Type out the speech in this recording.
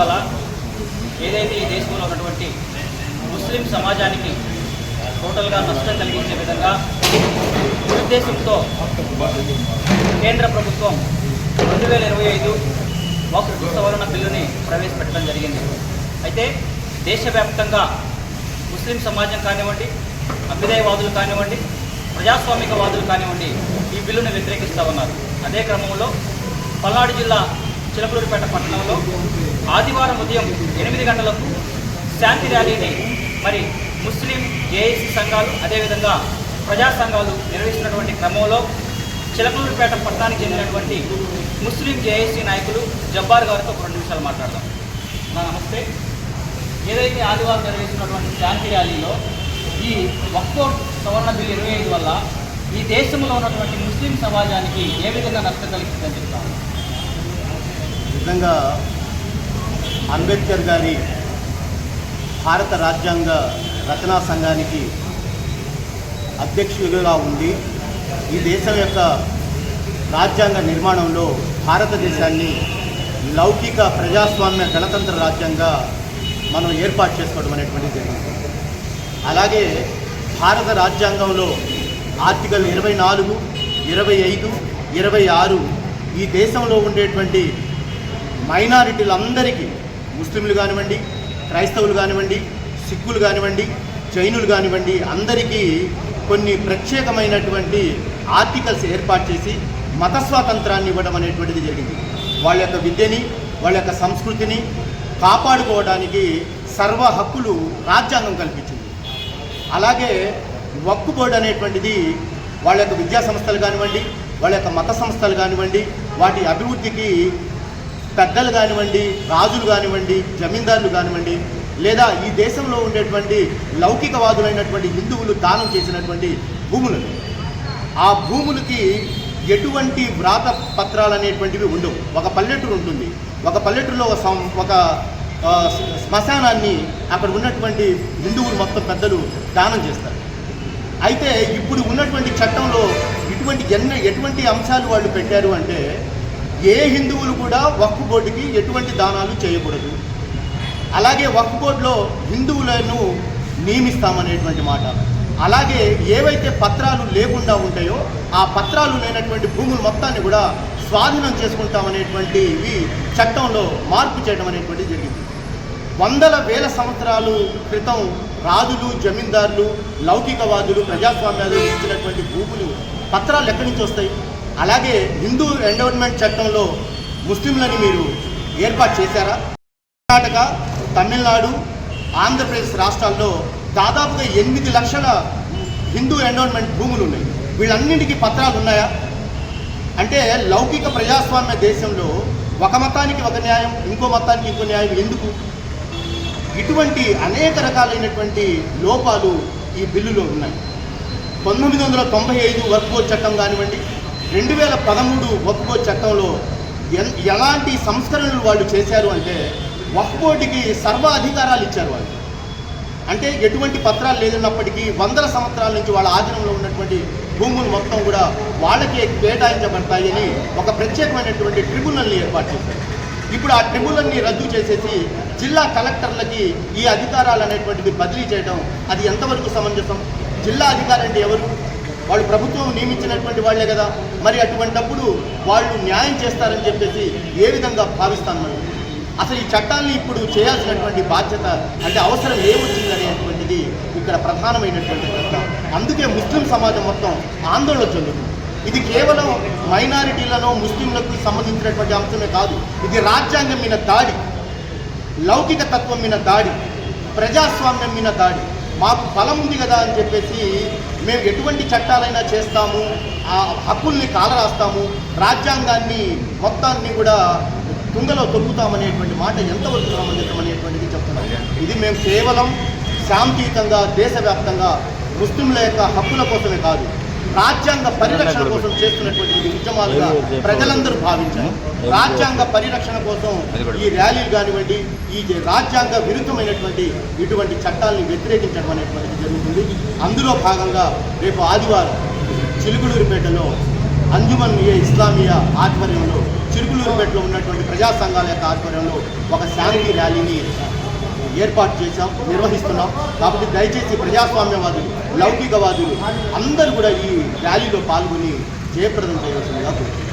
వల్ల ఏదైతే ఈ దేశంలో ఉన్నటువంటి ముస్లిం సమాజానికి టోటల్గా నష్టం కలిగించే విధంగా ఉద్దేశంతో కేంద్ర ప్రభుత్వం రెండు వేల ఇరవై ఐదు వక్ఫ్ సవరణ బిల్లుని ప్రవేశపెట్టడం జరిగింది. అయితే దేశవ్యాప్తంగా ముస్లిం సమాజం కానివ్వండి అభ్యుదయవాదులు కానివ్వండి ప్రజాస్వామికవాదులు కానివ్వండి ఈ బిల్లును వ్యతిరేకిస్తూ ఉన్నారు. అదే క్రమంలో పల్నాడు జిల్లా చిలకలూరిపేట పట్టణంలో ఆదివారం ఉదయం ఎనిమిది గంటలకు శాంతి ర్యాలీని మరి ముస్లిం ఏఐసి సంఘాలు అదేవిధంగా ప్రజా సంఘాలు నిర్వహిస్తున్నటువంటి క్రమంలో చిలకలూరుపేట పట్టణానికి చెందినటువంటి ముస్లిం జేఏసీ నాయకులు జబ్బార్ గారితో ఒక రెండు నిమిషాలు మాట్లాడదాం. నా నమస్తే. ఏదైతే ఆదివారం నిర్వహిస్తున్నటువంటి శాంతి ర్యాలీలో ఈ ఒక్కో సవర్ణ బిల్ ఇరవై ఐదు వల్ల ఈ దేశంలో ఉన్నటువంటి ముస్లిం సమాజానికి ఏ విధంగా నష్టం కలిగిందని చెప్తాను నిజంగా అంబేద్కర్ గారి భారత రాజ్యాంగ రచనా సంఘానికి అధ్యక్షులుగా ఉండి ఈ దేశం యొక్క రాజ్యాంగ నిర్మాణంలో భారతదేశాన్ని లౌకిక ప్రజాస్వామ్య గణతంత్ర రాజ్యంగా మనం ఏర్పాటు చేసుకోవడం అనేటువంటిది జరిగింది. అలాగే భారత రాజ్యాంగంలో ఆర్టికల్ ఇరవై నాలుగు ఇరవై ఐదు ఇరవై ఆరు ఈ దేశంలో ఉండేటువంటి మైనారిటీలందరికీ ముస్లింలు కానివ్వండి క్రైస్తవులు కానివ్వండి సిక్కులు కానివ్వండి జైనులు కానివ్వండి అందరికీ కొన్ని ప్రత్యేకమైనటువంటి ఆర్టికల్స్ ఏర్పాటు చేసి మత స్వాతంత్రాన్ని ఇవ్వడం అనేటువంటిది జరిగింది. వాళ్ళ యొక్క విద్యని వాళ్ళ యొక్క సంస్కృతిని కాపాడుకోవడానికి సర్వ హక్కులు రాజ్యాంగం కల్పించింది. అలాగే వక్కు బోర్డు అనేటువంటిది వాళ్ళ యొక్క విద్యా సంస్థలు కానివ్వండి వాళ్ళ యొక్క మత సంస్థలు కానివ్వండి వాటి అభివృద్ధికి పెద్దలు కానివ్వండి రాజులు కానివ్వండి జమీందారులు కానివ్వండి లేదా ఈ దేశంలో ఉండేటువంటి లౌకికవాదులైనటువంటి హిందువులు దానం చేసినటువంటి భూములను ఆ భూములకి ఎటువంటి వ్రాత పత్రాలు అనేటువంటివి ఉండవు. ఒక పల్లెటూరు ఉంటుంది. ఒక పల్లెటూరులో ఒక సం- ఒక శ్మశానాన్ని అక్కడ ఉన్నటువంటి హిందువులు మొత్తం పెద్దలు దానం చేస్తారు. అయితే ఇప్పుడు ఉన్నటువంటి చట్టంలో ఇటువంటి ఎన్న ఎటువంటి అంశాలు వాళ్ళు పెట్టారు అంటే ఏ హిందువులు కూడా వక్ఫ్ బోర్డుకి ఎటువంటి దానాలు చేయకూడదు. అలాగే వక్ఫ్ బోర్డులో హిందువులను నియమిస్తామనేటువంటి మాట. అలాగే ఏవైతే పత్రాలు లేకుండా ఉంటాయో ఆ పత్రాలు లేనటువంటి భూములు మొత్తాన్ని కూడా స్వాధీనం చేసుకుంటామనేటువంటివి చట్టంలో మార్పు చేయడం అనేటువంటిది జరిగింది. వందల వేల సంవత్సరాలు క్రితం రాజులు జమీందారులు లౌకికవాదులు ప్రజాస్వామ్యాలు ఇచ్చినటువంటి భూములు పత్రాలు ఎక్కడి నుంచి వస్తాయి? అలాగే హిందూ ఎండోన్మెంట్ చట్టంలో ముస్లింలని మీరు ఏర్పాటు చేశారా? కర్ణాటక తమిళనాడు ఆంధ్రప్రదేశ్ రాష్ట్రాల్లో దాదాపుగా ఎనిమిది లక్షల హిందూ ఎండోన్మెంట్ భూములు ఉన్నాయి. వీళ్ళన్నింటికీ పత్రాలు ఉన్నాయా? అంటే లౌకిక ప్రజాస్వామ్య దేశంలో ఒక మతానికి ఒక న్యాయం ఇంకో మతానికి ఇంకో న్యాయం ఎందుకు? ఇటువంటి అనేక రకాలైనటువంటి లోపాలు ఈ బిల్లులో ఉన్నాయి. పంతొమ్మిది వందల తొంభై ఐదు వక్ఫ్ చట్టం కానివ్వండి రెండు వేల పదమూడు వక్ఫ్ చట్టంలో ఎన్ ఎలాంటి సంస్కరణలు వాళ్ళు చేశారు అంటే వక్ఫ్ బోర్డుకి సర్వ అధికారాలు ఇచ్చారు వాళ్ళు. అంటే ఎటువంటి పత్రాలు లేదన్నప్పటికీ వందల సంవత్సరాల నుంచి వాళ్ళ ఆధీనంలో ఉన్నటువంటి భూములు మొత్తం కూడా వాళ్ళకే కేటాయించబడతాయని ఒక ప్రత్యేకమైనటువంటి ట్రిబ్యునల్ని ఏర్పాటు చేశారు. ఇప్పుడు ఆ ట్రిబ్యునల్ని రద్దు చేసేసి జిల్లా కలెక్టర్లకి ఈ అధికారాలు అనేటువంటిది బదిలీ చేయడం అది ఎంతవరకు సమంజసం? జిల్లా అధికారి అంటే ఎవరు? వాళ్ళు ప్రభుత్వం నియమించినటువంటి వాళ్ళే కదా. మరి అటువంటప్పుడు వాళ్ళు న్యాయం చేస్తారని చెప్పేసి ఏ విధంగా భావిస్తాను మనం? అసలు ఈ చట్టాన్ని ఇప్పుడు చేయాల్సినటువంటి బాధ్యత అంటే అవసరం ఏమొచ్చింది అనేటువంటిది ఇక్కడ ప్రధానమైనటువంటి ప్రశ్న. అందుకే ముస్లిం సమాజం మొత్తం ఆందోళన చెందుతుంది. ఇది కేవలం మైనారిటీలను ముస్లింలకు సంబంధించినటువంటి అంశమే కాదు. ఇది రాజ్యాంగం మీద దాడి లౌకిక తత్వం మీద దాడి ప్రజాస్వామ్యం మీద దాడి. మాకు బలం ఉంది కదా అని చెప్పేసి మేము ఎటువంటి చట్టాలైనా చేస్తాము ఆ హక్కుల్ని కాలరాస్తాము రాజ్యాంగాన్ని మొత్తాన్ని కూడా తుంగలో తొక్కుతామనేటువంటి మాట ఎంతవరకు సంబంధితం అనేటువంటిది చెప్తున్నాం ఇది మేము కేవలం శాంతియుతంగా దేశవ్యాప్తంగా ముస్లింల యొక్క హక్కుల కోసమే కాదు రాజ్యాంగ పరిరక్షణ కోసం చేస్తున్నటువంటి ఉద్యమాలుగా ప్రజలందరూ భావించారు. రాజ్యాంగ పరిరక్షణ కోసం ఈ ర్యాలీలు కానివ్వండి ఈ రాజ్యాంగ విరుద్ధమైనటువంటి ఇటువంటి చట్టాలని వ్యతిరేకించడం అనేటువంటిది జరుగుతుంది. అందులో భాగంగా రేపు ఆదివారం చిలుకులూరుపేటలో అంజుమన్ ఏ ఇస్లామియా ఆధ్వర్యంలో చిరుకులూరుపేటలో ఉన్నటువంటి ప్రజా సంఘాల యొక్క ఆధ్వర్యంలో ఒక శాంతి ర్యాలీని ఏర్పాటు చేశాం నిర్వహిస్తున్నాం. కాబట్టి దయచేసి ప్రజాస్వామ్యవాదులు లౌకికవాదులు అందరూ కూడా ఈ ర్యాలీలో పాల్గొని జయప్రదం చేయవలసిందిగా కోరుతున్నాం.